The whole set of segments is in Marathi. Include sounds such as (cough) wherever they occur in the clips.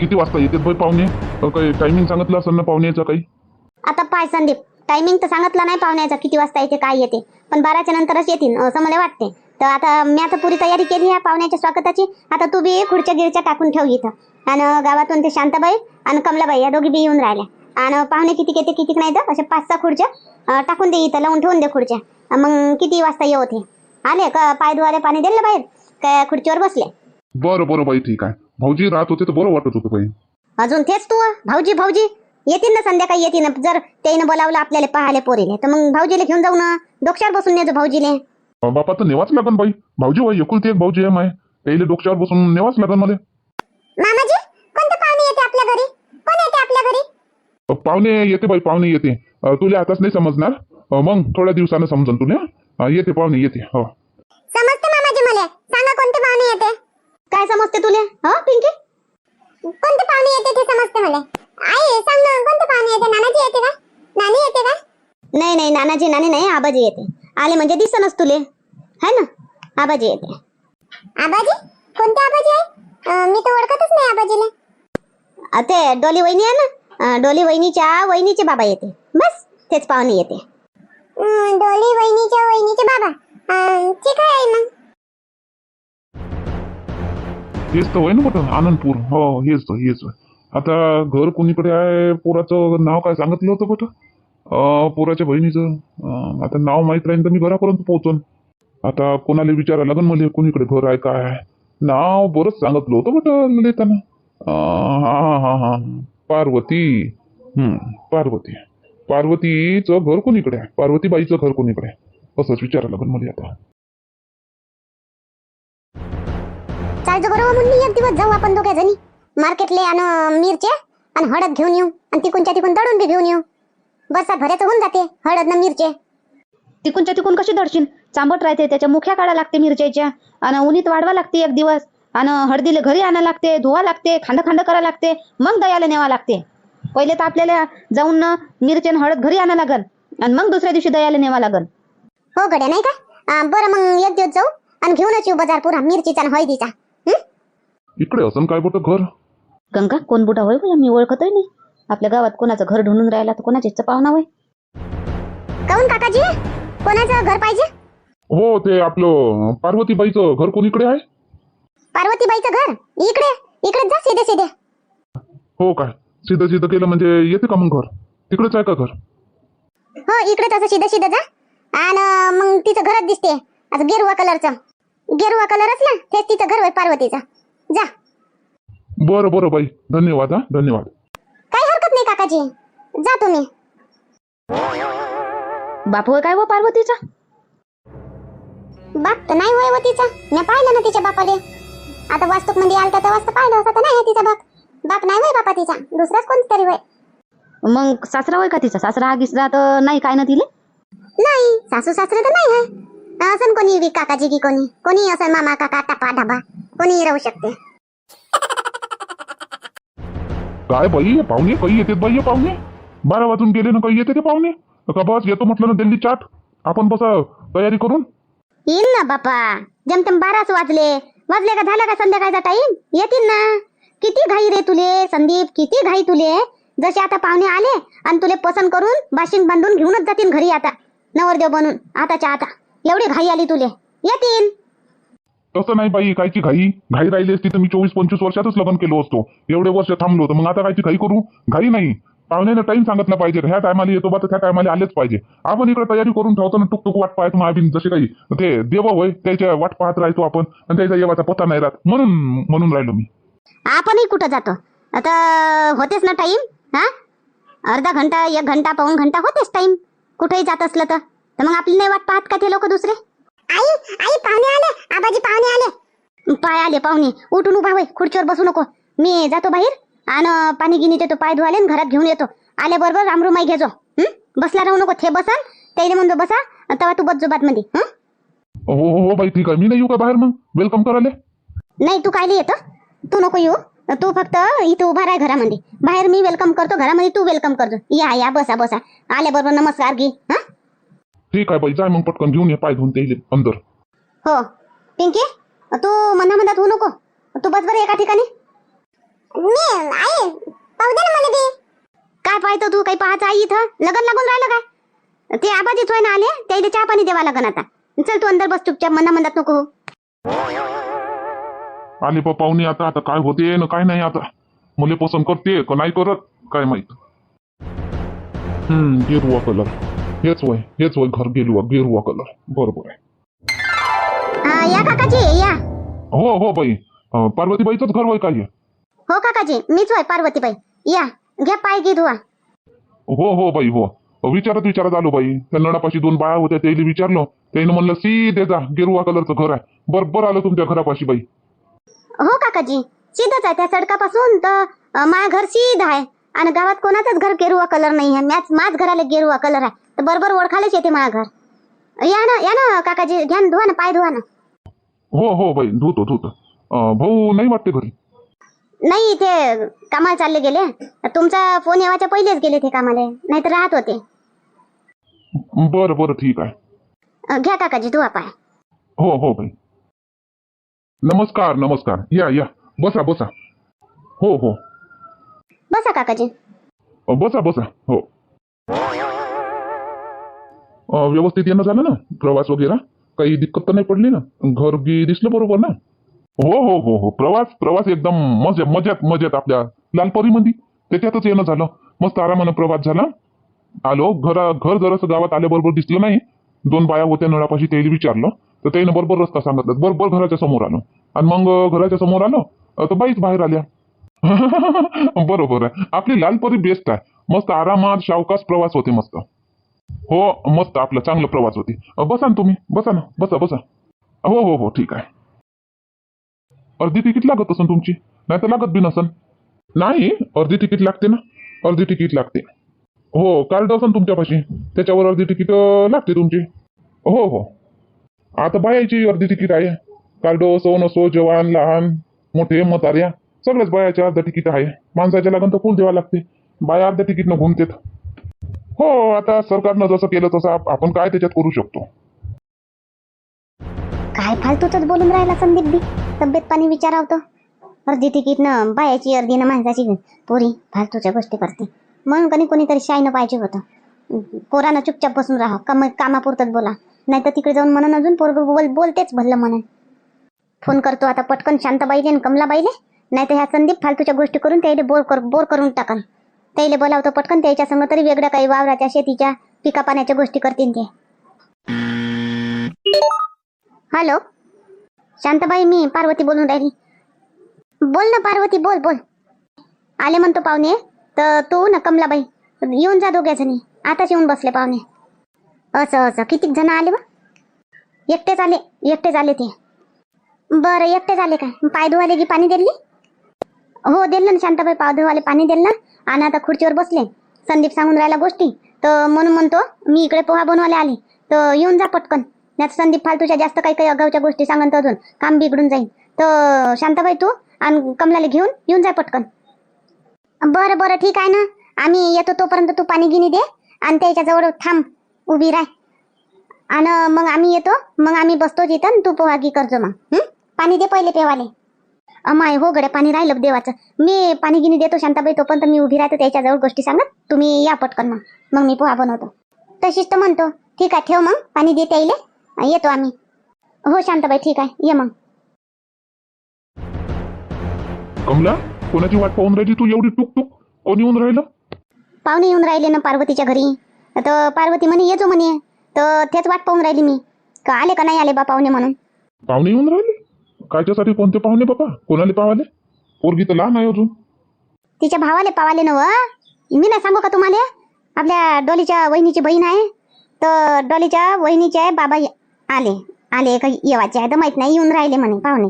किती वाजता येतात बाई पाहुणे. काही टायमिंग सांगितलं असेल ना पाहुण्याचं काही? आता पाय संदीप टायमिंग तर सांगितलं नाही पाहुण्याचा किती वाजता येते काय येते. पण बाराच्या नंतरच येतील असं मला वाटते तर आता मी आता पुरी तयारी केली आहे पाहुण्याच्या स्वागताची. आता तू बी खुर्च्या गिरच्या टाकून ठेव इथं. आणि गावातून ते शांताबाई आणि कमलाबाई या दोघी बी येऊन राहिल्या. आणि पाहुणे किती येते किती नाही तर अशा पाच सहा खुर्च्या टाकून दे इथं लावून ठेवून दे खुर्च्या. मग किती वाजता येऊ ते? आले का? पाय धुवाले पाणी दिलं बाहेर? काय खुर्चीवर बसले? बरं बरं बाई ठीक आहे. भाऊजी राहत होते तर बरं वाटत होतं बाई. अजून तेच तू? भाऊजी भाऊजी येतील ना संध्याकाळी येतील. ना जर त्यानं बोलावलं आपल्याला पाहायला पोरीले तर मग भाऊजीला घेऊन जाऊ ना. डोक्यावर बसून भाऊजीले. अ, बापा तर नेवाच लागन बाई. भाऊजी बाई एकुलती एक भाऊजी आहे माय. त्याला डोक्यावर बसून नेवाच लागन मला. मामाजी कोणते पाहुणे येते आपल्या घरी? कोण येते आपल्या घरी? अ, पाहुणे येते बाई पाहुणे येते. अ, तुला आताच नाही समजणार. अ, मग थोड्या दिवसानं समजन तुला. अ, येते पाहुणे येते. हो. समजते मामाजी मला सांगा कोणते पाहुणे येते काय समजते तुले? हो पिंकी? कोणते पाहुणे येते ते समजते मला? आई सांग ना कोणते पाहुणे येते? नानाजी येते का? नानी येते का? नाही नाही नानाजी नानी नाही आबाजी येते. आले म्हणजे दिसनच तुले. है ना? आबाजी येते. आबाजी? कोणते आबाजी आहे मी तर ओळखतच नाही आबाजीला. ते डोली वहिनी आहे ना? अं, डोली वहिनीच्या वहिनीचे बाबा येते. बस तेच पाहुणे येते. डोली वहिनीच्या वहिनीचे बाबा. ठीक आहे मग? हेच तर होय ना बट आनंदपूर हो हेच तर हेच आता घर कोणीकडे आहे? पोराचं नाव काय सांगितलं होतं बट पोराच्या बहिणीचं. अं, आता नाव माहीत राहील तर मी घरापर्यंत पोहोचन. आता कोणाला विचारायला लागन मला कोणीकडे घर आहे काय आहे? नाव बरंच सांगितलं होतं बट लिहिताना अं, हा हा हा पार्वती. हम्म पार्वती. पार्वतीचं घर कोणीकडे आहे? पार्वतीबाईचं घर कोणीकडे आहे? असंच विचारायला लागन मला आता. चालतो बरोबर म्हणली एक दिवस जाऊ आपण दोघ्या जणी मार्केटले आणि मिरच्या आणि हळद घेऊन येऊ आणि तिकूनच्या तिकून दळून बी घेऊन येऊ. बरसात भऱ्याचं होऊन जाते हळद ना मिरचे. तिकूनच्या तिकून कशी दडशील? चांबट राहते त्याच्या मुख्या काढा लागते मिरच्याच्या. आणि उन्हीत वाढवा लागते एक दिवस. आणि हळदीला घरी आणा लागते धुवा लागते खांड खांड करा लागते मग दयाला न्यावा लागते. पहिले तर आपल्याला जाऊन न मिरची आणि हळद घरी आणा लागल आणि मग दुसऱ्या दिवशी दयाला न्यावा लागल. हो गड्या नाही का? बरं मग एक दिवस जाऊ आणि घेऊनच येऊ बाजार पुरा मिरचीचा आणि हळदीचा? इकडे असं काय बट घर? गंगा कोण बुटा होय मी ओळखतही नाही. आपल्या गावात कोणाचं घर ढूंढून राहिला तर कोणाच्या पाहुणा होय काऊन काकाजी? कोणाचं घर पाहिजे? हो ते आपलं पार्वतीबाईचं घर कोणीकडे आहे? पार्वतीबाईचं घर? इकडे इकडे जा सीधे सीधे. हो काय? सीधं सीधं केलं म्हणजे येते का मग घर? तिकडेच आहे का घर? हो इकडे तसं सीधे सीधे जा. आणि मग तिचं घरच दिसते. असं गेरुवा कलरचं. गेरुवा कलर असला तेच तिचं घर होय पार्वतीचं. जा. बरं बरं बाई. धन्यवाद हा. धन्यवाद. काही हरकत नाही काकाजी. जा तुम्ही. बाप होय काय व पार्वतीचा? बाप तर नाही होय हो तिचा. मी पाहिलं ना तिच्या बापाले. आता वास्तूकमध्ये आलता तर वाजता पाहिलं असं तर नाही आहे तिचा बाप. बाप नाही होय बापा तिचा. दुसराच कोणतरी होय. मग सासरा होय का तिचा? सासरा हा गिसरा तर नाही काय ना तिले? नाही सासू सासरे तर नाही आहे असं कोणी बी काकाजी की कोणी. कोणी असं मामा काका टपा ढबा कोणी राहू शकते. काय बाई पाहुणे काही येते बाई पाहुणे? बारा वाजून गेले ना काही येते ते पाहुणे? का बस येतो म्हटलं ना दिल्ली चाट. आपण बसा तयारी करून. येईल ना बापा. जमतेम बाराच वाजले. वाजले का झाला का संध्याकाळचा टाइम येतील ना. किती घाई रे तुले संदीप किती घाई तुले. जसे आता पाहुणे आले आणि तुले पसंत करून बाशिंग बांधून घेऊनच जातील घरी आता. नवरदेव बनून आताच्या आता. एवढी घाई आली तुले. येतील. तसं नाही बाई कायची घाई. घाई राहिली असती तर मी चोवीस पंचवीस वर्षातच लग्न केलो असतो. एवढे वर्ष थांबलो होतो. मग आता कायची घाई करू? घाई नाही. पाहुण्यानं टाइम सांगितलं पाहिजे. ह्या टायमाला येतो बा तर त्या टायमाला आलेच पाहिजे. आपण इकडे तयारी करून ठेवतो ना टुकटुक वाट पाहतो महाबीन जसे काही. ते देव होय त्याच्या वाट पाहत राहतो आपण. आणि त्याचा येवाचा पत्ता नाही राहत. म्हणून म्हणून राहिलो मी. आपणही कुठं जातो? आता होतेच ना टाइम हा? अर्धा घंटा एक घंटा पाऊन घंटा होतेच टाइम कुठेही जात असलं तर मग आपली नाही वाट पाहत का ते लोक दुसरे? आई आई पाहुणे आले. आबाजी पाहुणे आले. पाय आले पाहुणे. उठून उभा होय खुर्चीवर बसू नको. मी जातो बाहेर आणि पाणी गिनी येतो पाय धुवाले आणि घरात घेऊन येतो. आले बरोबर रामरुमाई घेजो? बसला राहू नको थे बसन त्याला म्हणतो बसा तेव्हा तू बस जुबात मध्ये हं? हो हो बाई ठीक आहे. मी नाही येऊ का बाहेर मग? वेलकम करायला. नाही तू कायले येतो? तू नको येऊ. तू फक्त इथं उभा राह घरामध्ये. बाहेर मी वेलकम करतो घरामध्ये तू वेलकम करतो या या बसा बसा. आल्या बरोबर नमस्कार घे. हा? ठीक आहे बाई जाय मग पटकन घेऊन ये पाय धुवून ते अंदर. हो पिंकी तू मना मनात होऊ नको. तू बस बरं एका ठिकाणी. मी आहे. पाहू दे ना मला बी काय पाहतो तू काही पाहायचं आई इथं? लगन लागून राहिलं काय? ते आबाजीच होय ना आले त्याला चहा पाणी द्यावा लागन आता. चल तू अंदर बस चुपचाप मना म्हणत नको हो. आले पाहुणे आता आता काय होते ना काय नाही आता. मुले पसंत करते का नाही करत काय माहीत. हम्म गेरुवा कलर. हेच वय हेच वय घर गेरुवा गेरुवा कलर बरोबर आहे या काकाजी या. हो हो बाई. अं, पार्वतीबाईचंच घर वय काय? हो काकाजी मीच होय पार्वतीबाई. या घ्या पाय घे धुवा. हो हो बाई हो. विचारत विचारत आलो बाई. त्या नळापाशी दोन बाया होत्या त्याला विचारलं. त्याने म्हणलं सीधे जा गेरुवा कलरचं घर आहे. बरोबर आलं तुमच्या घरापाशी बाई. हो काकाजी. सीधच आहे त्या सडकापासून तर अं, घर सीध आहे. आणि गावात कोणाचंच घर गेरुवा कलर नाही आहे. मॅच माझ घराला गेरुवा कलर आहे. तर बरोबर ओळखायलाच येते माझं घर. या ना या ना काकाजी घ्या ना धुवा ना पाय धुवा ना. हो हो बाई धुतो धुतो. अं, भाऊ नाही वाटते घरी? नाही ते कामाला चालले गेले. तुमचा फोन येवाच्या पहिलेच गेले ते कामाला नाहीतर राहत होते. बरं बरं ठीक आहे. अं, घ्या काकाजी धुवा पाय. हो हो बाई. नमस्कार नमस्कार. या या. बसा बसा. हो हो. बसा काकाजी. बसा बसा. हो. व्यवस्थित येणं झालं ना? प्रवास वगैरे? काही दिक्कत तर नाही पडली ना? घर गी दिसलं बरोबर ना? हो हो हो हो. प्रवास प्रवास एकदम मजा मजात मजेत आपल्या लालपरीमध्ये. त्याच्यातच येणं झालं. मस्त आरामानं प्रवास झाला. आलो. घरा घर जरासं गावात आल्याबरोबर दिसलं नाही. दोन बाया होत्या नळापाशी त्याला विचारलं. तर त्याने बरोबर रस्ता सांगितलं. बरोबर घराच्या समोर आलो. आणि मग घराच्या समोर आलो. तर बाईच बाहेर आल्या. (laughs) बरोबर आहे. आपली लालपरी बेस्ट आहे. मस्त आरामात शावकास प्रवास होते मस्त. हो मस्त आपलं चांगलं प्रवास होते. बसा ना तुम्ही बसा ना बसा बसा. हो हो हो ठीक आहे. अर्धी तिकीट लागत असन तुमची? नाही तर लागत बी नसन. नाही अर्धी तिकीट लागते ना? अर्धी तिकीट लागते. हो कार्ड असन तुमच्यापाशी. त्याच्यावर अर्धी तिकीट लागते तुमची. हो हो. आता बायाची अर्धी तिकीट आहे. कार्ड असो नसो जवान लहान मोठे म्हाताऱ्या सगळ्याच बायाच्या अर्धा तिकीट आहे. माणसाच्या लागून तर फुल द्यावा लागते. बाया अर्ध्या तिकीटनं घुमतेत. हो आता सरकारनं जसं केलं तसं आपण काय त्याच्यात करू शकतो? काय फालतूच बोलून राहिला संदीप बी. तब्येत पाणी विचारावतं. अर्धी तिकीट न बायाची अर्धी ना माणसाची पोरी फालतूच्या गोष्टी करते. म्हणून कधी कोणीतरी शाईनं पाहिजे होतं. पोरानं चुपचाप बसून राहा मग कामापुरतच बोला. नाही तर तिकडे जाऊन म्हणून अजून पोरग बोल बोलतेच भरलं म्हणून. फोन करतो आता पटकन शांताबाईले आणि कमलाबाईले. नाही तर ह्या संदीप फालतूच्या गोष्टी करून त्याला बोर कर बोर करून टाकन. त्याला बोलावतो पटकन त्याच्या संग तरी वेगळं काही वावराच्या शेतीच्या पिका पाण्याच्या गोष्टी करतील ते. हॅलो? शांताबाई मी पार्वती बोलून राहिली. बोल ना पार्वती बोल बोल. आले म्हणतो पाहुणे तर तू ना कमलाबाई येऊन जा दोघ्या जणी. आताच येऊन बसले पाहुणे. असं असं. किती जण आले बा? एकटेच आले एकटेच आले ते. बरं एकटेच आले काय? पाय धुवाले की पाणी दिली? हो दिलं ना शांताबाई पाय धुवाले पाणी दिलं ना. आणि आता खुर्चीवर बसले. संदीप सांगून राहिला गोष्टी. तर म्हणून म्हणतो मी इकडे पोहा बनवायला आले. तर येऊन जा पटकन. नाही संदीप फालतूच्या जास्त काही काही अगावच्या गोष्टी सांगत अजून काम बिघडून जाईल तर शांताबाई तू आणि कमलाला घेऊन येऊन जा पटकन. बरं बरं ठीक आहे ना. आम्ही येतो तोपर्यंत तू पाणी गिनी दे आणि त्याच्याजवळ थांब. उभी राह. आणि मग आम्ही येतो. मग आम्ही बसतो तिथं तू पोहा गी करजो मग. पाणी दे पहिले पेवाले. अमाय हो गड्या पाणी राहिलं देवाचं. मी पाणी गिनी देतो शांताबाई तोपर्यंत मी उभी राहतो त्याच्याजवळ गोष्टी सांगत तुम्ही या पटकन मग. मग मी पोहा बनवतो. तशीच तर म्हणतो. ठीक आहे ठेव मग. पाणी दे त्याईले येतो आम्ही. हो शांताबाई ठीक आहे. ये मग. कमला कोणाची वाट पाहून राहिली तू? एवढी टुक टुक कोण येऊन राहिलं? पाहुणे येऊन राहिले ना पार्वतीच्या घरी. तर पार्वती म्हणे येजो म्हणे. तर तेच वाट पाहून राहिली मी. का आले का नाही आले बा पाहुणे म्हणून? पाहुणे येऊन राहिले? कायच्यासाठी कोणते पाहुणे बाबा कोणाला पावाले? पोरगी तर लहान आहे अजून. तिच्या भावाले पावाले नव मी नाही सांगू का तुम्हाला? आपल्या डॉलीच्या वहिनीची बहीण आहे तर डॉलीच्या वहिनीचे बाबा ये- आले. आले का येवाचे आहे तर माहीत नाही येऊन राहिले म्हणे पाहुणे.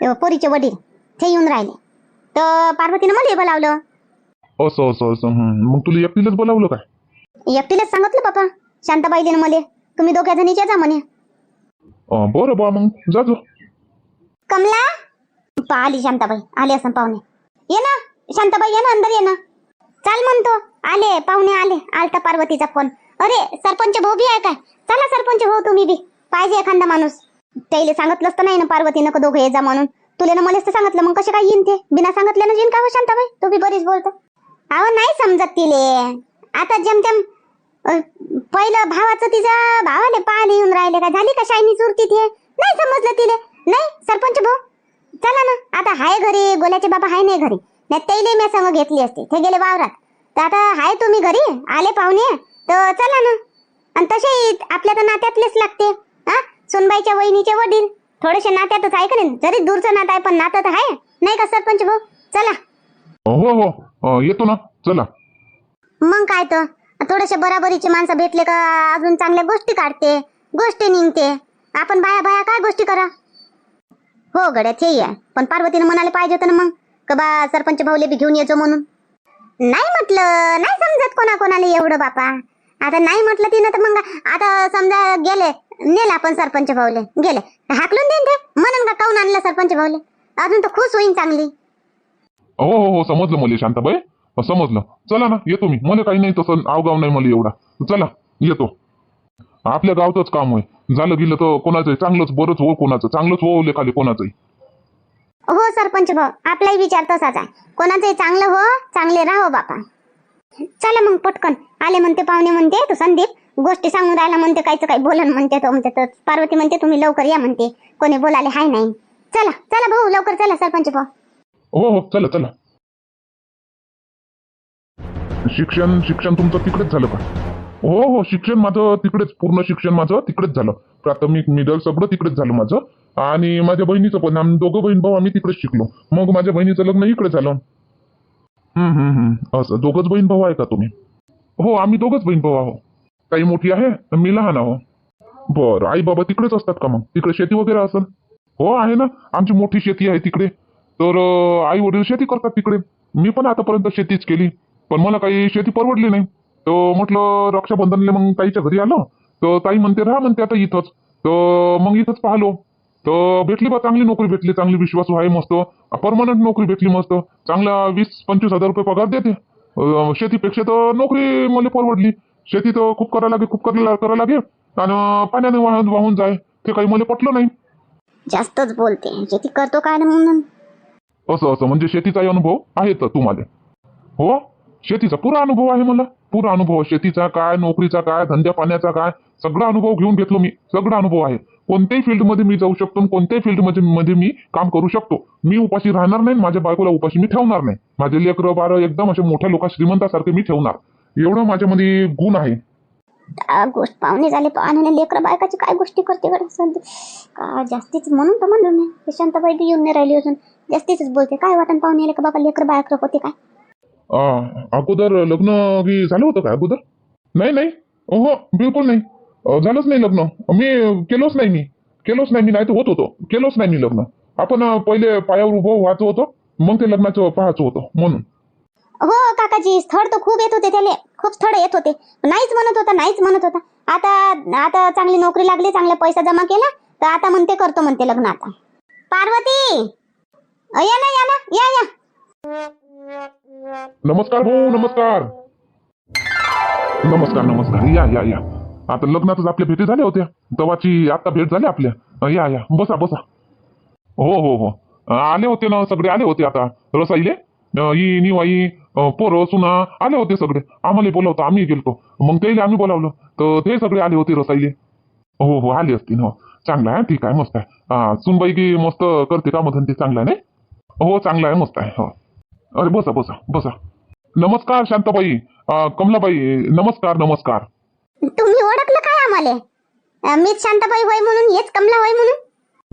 ते पोरीचे वडील ते येऊन राहिले. तर पार्वतीनं मला बोलावलं. असं असं असं हं. मग तुला एकटीलाच बोलावलं काय? एकटीलाच सांगितलं बापा शांताबाईले मला. तुम्ही दोघ्या जणीच्या जा म्हणे. अं, बरं बा मग जा. कमला? पा आली शांताबाई. आले असं पाहुणे. ये ना शांताबाई ये ना अंदर ये ना. चाल म्हणतो. आले पाहुणे आले. आलता पार्वतीचा फोन. अरे सरपंच भाऊ बी आहे काय? चला सरपंच भाऊ तुम्ही बी. पाहिजे एखादा माणूस. त्याला सांगितलंच तर नाही ना पार्वती नको दोघं ये जा म्हणून. तुला ना मलाच तर सांगितलं मग कसे काय येईन ते? बिना सांगितल्यानं येईन का हो शांताबाई? तू बी बरीच बोलतो. अहो नाही समजत तिले. आता जमजम पहिलं भावाचं तिच्या भावाले पाहायला येऊन राहिले का? झाली का शायनी चुरती ते? नाही समजलं तिले. नाही सरपंच भाऊ. चला ना आता हाय घरी गोल्याचे बाबा हाय नाही घरी. नाही त्याला मी संग घेतली असते. ते गेले वावरात. तर आता हाय तुम्ही घरी आले पाहुणे. तर चला ना. आणि तसे आपल्या तर नात्यातलेच लागते. हा? सुनबाईच्या वहिनीचे वडील. थोडेसे नात्यातच आहे का नाही? जरी दूरचं नातं आहे पण नातं तर आहे. नाही का सरपंच भाऊ? चला. हो हो. अं, येतो ना. चला. मग काय तर? थोडेसे बराबरीचे माणसं भेटले का अजून चांगल्या गोष्टी काढते. गोष्टी निघते. आपण बाया बाया काय गोष्टी करा? हो गड्या आहे. पण पार्वतीने म्हणाले पाहिजे होतं ना मग. का बा सरपंच भाऊले बी घेऊन येतो म्हणून. नाही म्हटलं नाही समजत कोणा कोणाला एवढं बापा. आता नाही म्हटलं तिनं तर मग आता समजा गेले नेले आपण सरपंच भाऊले गेले. हाकलून देईन ते. म्हणून का काऊन आणलं सरपंच भाऊले? अजून तर खुश होईन चांगली. हो हो हो समजलं मला शांताबाई. अं, समजलं. चला ना येतो मी. मला काही नाही तसं आवगाव नाही मला एवढा. चला येतो. आपल्या गावचंच काम आहे झालं गेलं तर कोणाचं चांगलंच बरंच हो कोणाचं. चांगलंच हो लेखाले कोणाचंही. हो सरपंच भाऊ. आपलाही विचार तसाच आहे. कोणाचंही चांगलं हो चांगले राहो बापा. चला मग पटकन. आले म्हणते पाहुणे म्हणते तो संदीप. गोष्टी सांगून राहिला म्हणते कायचं काही बोलन म्हणते तो म्हणते तर पार्वती म्हणते तुम्ही लवकर या म्हणते. कोणी बोलाले हाय नाही. चला चला भाऊ लवकर चला सरपंच भाऊ. हो हो चला चला. शिक्षण शिक्षण तुमचं तिकडेच झालं का? हो हो शिक्षण माझं तिकडेच पूर्ण शिक्षण माझं तिकडेच झालं. प्राथमिक मिडल सगळं तिकडेच झालं माझं. आणि माझ्या बहिणीचं पण आम्ही दोघं बहीण भाऊ आम्ही तिकडेच शिकलो. मग माझ्या बहिणीचं लग्न इकडे झालं. हम्म असं दोघंच बहीण भाऊ आहे का तुम्ही? हो आम्ही दोघंच बहीण भाऊ आहो काही मोठी आहे मी लहान आहो बरं आई बाबा तिकडेच असतात का मग? तिकडे शेती वगैरे असेल? हो आहे ना. आमची मोठी शेती आहे तिकडे. तर आई वडील शेती करतात तिकडे. मी पण आतापर्यंत शेतीच केली. पण मला काही शेती परवडली नाही. तर म्हटलं रक्षाबंधनला मग ताईच्या घरी आलो. तर ताई म्हणते राहा म्हणते आता इथंच. तर मग इथंच पाहिलो. तर भेटली बा चांगली नोकरी भेटली चांगली विश्वासू आहे मस्त. परमनंट नोकरी भेटली मस्त. चांगला वीस पंचवीस हजार रुपये पगार देते. शेतीपेक्षा तर नोकरी मला परवडली. शेती तर खूप करायला लागे खूप करायला करायला लागे. आणि पाण्याने वाहून वाहून जाय. ते काही मला पटलं नाही. जास्तच बोलते. शेती करतो काय म्हणून? असं असं. म्हणजे शेतीचाही अनुभव आहे तर तुम्हाला. हो? शेतीचा पुरा अनुभव आहे मला पुरा अनुभव शेतीचा काय नोकरीचा काय धंद्या पाण्याचा काय सगळा अनुभव घेऊन घेतलो मी. सगळा अनुभव आहे. कोणत्याही फील्डमध्ये मी जाऊ शकतो कोणत्याही फील्डमध्ये मध्ये मी काम करू शकतो. मी उपाशी राहणार नाही माझ्या बायकोला उपाशी मी ठेवणार नाही. माझे लेकर बार एकदम असे मोठ्या लोका श्रीमंतासारखे मी ठेवणार. एवढं माझ्यामध्ये गुण आहे. गोष्ट पाहुणे झाले पाहुणे लेकर बायकाची काय गोष्टी करते का जास्तीच म्हणून तर म्हणलो मी. शांताबाई बी येऊन नाही राहिली अजून. जास्तीच बोलते. काय वाटण पाहुणे आले का बाबा? लेकर बायक होते काय? अगोदर लग्न की झालं होतं का अगोदर? नाही नाही. हो बिलकुल नाही. अ, झालंच नाही लग्न. मी केलोच नाही मी. केलोच नाही मी नाही तर होत होतो. केलोच नाही मी लग्न. आपण पहिले पायावर उभं व्हायचं होतं मग ते लग्नाचं पाहायचं होतं म्हणून. हो काकाजी स्थळ तर खूप येत होते त्याले. खूप स्थळ येत होते. नाहीच म्हणत होता नाहीच म्हणत होता. आता आता चांगली नोकरी लागली चांगला पैसा जमा केला तर आता म्हणते करतो म्हणते लग्न आता. पार्वती! अ, या ना या ना या या. नमस्कार भाऊ नमस्कार. नमस्कार नमस्कार. या या या. आता लग्नातच आपल्या भेटी झाल्या होत्या. तवाची आता भेट झाली आपल्या. या या. बसा बसा. हो हो हो. आले होते ना सगळे आले होते आता. रसाईले ई निवाई पोरं सुना आले होते सगळे. आम्हाला बोलावतो आम्ही गेलतो. मग त्याला आम्ही बोलावलं. तर ते सगळे आले होते रसाईले. हो हो आले असतील हो. चांगला आहे ठीक आहे मस्त आहे. सुनबाई की मस्त करते का मधन ते चांगलं आहे नाही? हो चांगला आहे मस्त आहे हो. अरे बसा बसा बसा. नमस्कार शांताबाई. अं, कमलाबाई नमस्कार नमस्कार. तुम्ही ओळखलं काय आम्हाला? मीच शांताबाई होय म्हणून हेच कमला होय म्हणून?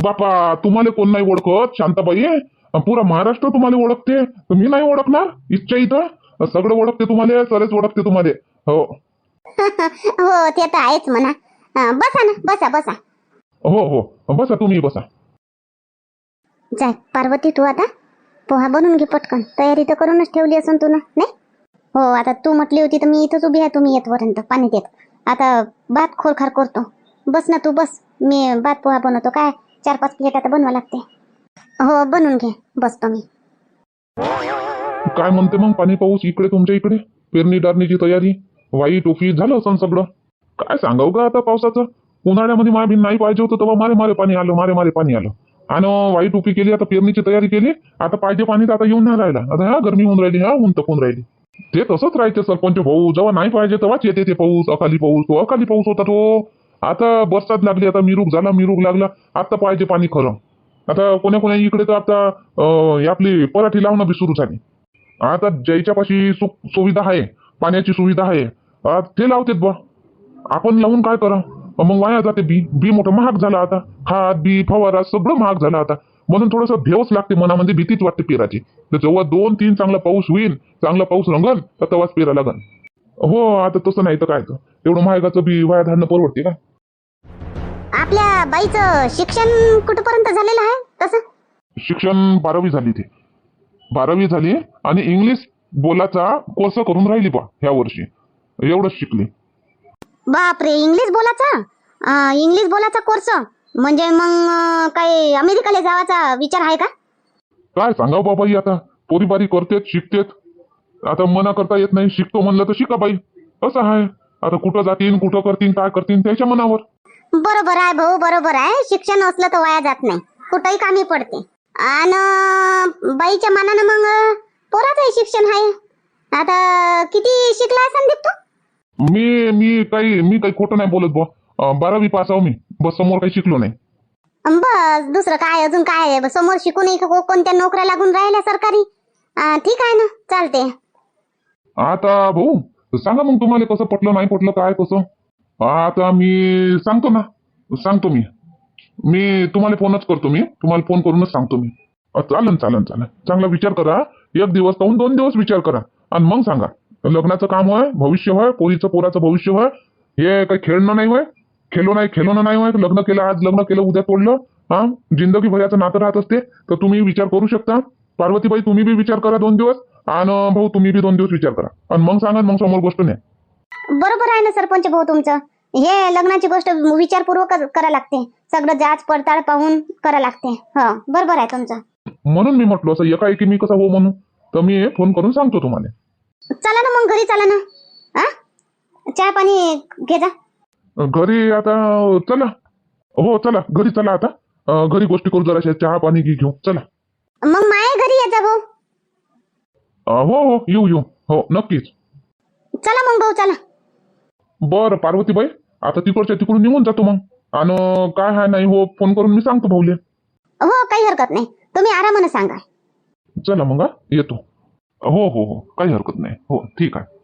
बापा तुम्हाला कोण नाही ओळखत शांताबाई? अं, पुरा महाराष्ट्र तुम्हाला ओळखते. तर मी नाही ओळखणार? इच्छा इथं? सगळं ओळखते तुम्हाला सरेच ओळखते तुम्हाला. हो. (laughs) हो ते तर आहेच म्हणा. अ, बसा ना बसा बसा. हो हो. बसा तुम्ही बसा. जाय पार्वती तू आता? पोहा बनवून घे पटकन. तयारी तर करूनच ठेवली असून तू ना नाही? हो आता तू म्हटली होती तर मी इथंच उभी आहे तुम्ही येतपर्यंत पाणी देत आता भात खोरखार करतो. बस ना तू बस. मी भात पोहा बनवतो. काय? चार पाच प्लेट आता बनवा लागते. हो बनवून घे. बसतो मी. काय म्हणते मग पाणी पाऊस इकडे तुमच्या इकडे? पेरणी डारणीची तयारी? वाई टोपी झालं असं सगळं. काय सांगाव का आता पावसाचं? उन्हाळ्यामध्ये माय बिन नाही पाहिजे होतं तेव्हा मारे मारे पाणी आलं मारे मारे पाणी आलं. आणि वाईट उपी केली आता पेरणीची तयारी केली आता पाहिजे पाणी तर आता येऊन नाही राहिला. आता हा गरमी होऊन राहिली हा ऊन तपून राहिली. ते तसंच राहायचे सरपंच भाऊ जेव्हा नाही पाहिजे तेव्हाच येते ते पाऊस अकाली पाऊस तो अकाली पाऊस होता तो. आता बरसात लागली आता मिरूक झाला मिरूक लागला आता पाहिजे पाणी खरं. आता कोण्या कोण्या इकडे तर आता आपली पराठी लावणं बी सुरू झाली. आता ज्याच्यापाशी सुख सुविधा आहे पाण्याची सुविधा आहे ते लावतेत बा आपण लावून काय करा? मग वाया जाते बी. बी मोठं महाग झालं आता. खात बी फवारा सगळं महाग झालं आता. म्हणून थोडंसं भेवच लागते मनामध्ये भीतीच वाटते पेराची. तर जेव्हा दोन तीन चांगला पाऊस होईल चांगला पाऊस रंगल तर तेव्हाच पेरा लागल. हो आता तसं नाही तर काय तर. एवढं महागाचं बी वाया धाडणं परवडते का? आपल्या बाईचं शिक्षण कुठपर्यंत झालेलं आहे? तसं? शिक्षण बारावी झाली ते. बारावी झाली आणि इंग्लिश बोलाचा कोर्स करून राहिली बा ह्या वर्षी. एवढंच शिकली. बापरे इंग्लिश बोलाचा अं, इंग्लिश बोलाचा कोर्स म्हणजे मग काही अमेरिकाला जावाचा विचार आहे का? काय सांगाव बाबा ही आता? पोरी बारी करतेत शिकतेत. आता मना करता येत नाही शिकतो म्हणलं तर शिका बाई. असं आहे आता कुठं जातीन कुठं करतीन काय करतीन त्याच्या मनावर. बरोबर आहे भाऊ बरोबर आहे. शिक्षण असलं तर वाया जात नाही. कुठंही कामी पडते. आणि बाईच्या मानानं मग पोराचंही शिक्षण आहे आता किती शिकला संदीप तू मी मी काही मी काही खोटं नाही बोलत बुवा. अं, बारावी पास आहो मी. बस समोर काही शिकलो नाही. बस दुसरं काय अजून काय आहे? समोर शिकूनही को- कोणत्या नोकऱ्या लागून राहिल्या सरकारी? अं, ठीक आहे ना. चालते आता भाऊ सांगा मग तुम्हाला कसं पटलं नाही पटलं काय कसं? आता मी सांगतो ना. सांगतो मी. मी तुम्हाला फोनच करतो मी. तुम्हाला फोन करूनच सांगतो मी. अ, चालन चालन चालन. चांगला विचार करा. एक दिवस पाहून दोन दिवस विचार करा. आणि मग सांगा. लग्नाचं काम होय भविष्य होय पोरीचं पोराचं भविष्य होय हे काही खेळणं नाही होय खेळलो नाही खेळणं नाही होय लग्न केलं आज लग्न केलं उद्या तोडलं हा? जिंदगी भराचं नातं राहत असते तर तुम्ही विचार करू शकता. पार्वतीबाई तुम्ही बी विचार करा दोन दिवस आणि भाऊ तुम्ही बी दोन दिवस विचार करा. आणि मग सांगा मग समोर गोष्ट नाही बरोबर आहे ना सरपंच भाऊ तुमचं. हे लग्नाची गोष्ट विचारपूर्वक करा लागते. सगळं जाच पडताळ पाहून करा लागते. हो बरोबर आहे तुमचं. म्हणून मी म्हटलो असं एकाएकी मी कसा हो म्हणून तर मी फोन करून सांगतो तुम्हाला. चला ना मग घरी चला ना. हा? चहा पाणी घे जा. घरी आता चला. हो चला. घरी चला आता. अं, घरी गोष्टी करू जराशा. चहा पाणी घे घेऊ. चला. मग माये घरी ये जा भाऊ. अं, हो हो. येऊ येऊ. हो नक्कीच. चला मग भाऊ चला. बरं पार्वतीबाई. आता तिकडच्या तिकडून निघून जातो मग. आणि काय आहे नाही हो फोन करून मी सांगतो भाऊले. हो काही हरकत नाही. तुम्ही आरामानं सांगा. चला मग हा, येतो. हो हो हो. काही हरकत नाही. हो ठीक आहे.